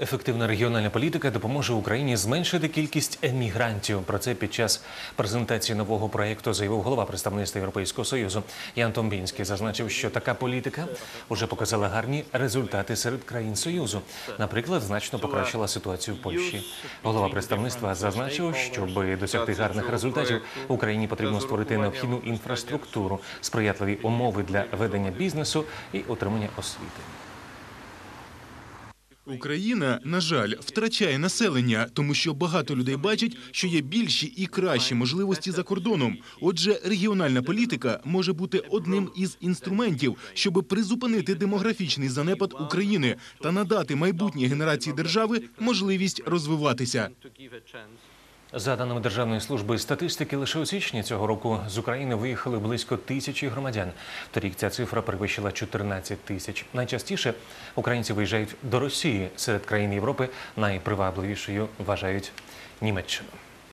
Ефективна регіональна політика допоможе Україні зменшити кількість емігрантів. Про це під час презентації нового проєкту заявив голова представництва Європейського союзу Ян Томбінський. Зазначив, що така політика вже показала гарні результати серед країн союзу. Наприклад, значно покращила ситуацію в Польщі. Голова представництва зазначив, щоб досягти гарних результатів, Україні потрібно створити необхідну інфраструктуру, сприятливі умови для ведення бізнесу і отримання освіти. Україна, на жаль, втрачає населення, тому що багато людей бачать, що є більші і кращі можливості за кордоном. Отже, регіональна політика може бути одним із інструментів, щоб призупинити демографічний занепад України та надати майбутній генерації держави можливість розвиватися. За даними Державної служби статистики, лише у січні цього року з України виїхали близько тисячі громадян. Торік ця цифра перевищила 14 тисяч. Найчастіше українці виїжджають до Росії. Серед країн Європи найпривабливішою вважають Німеччину.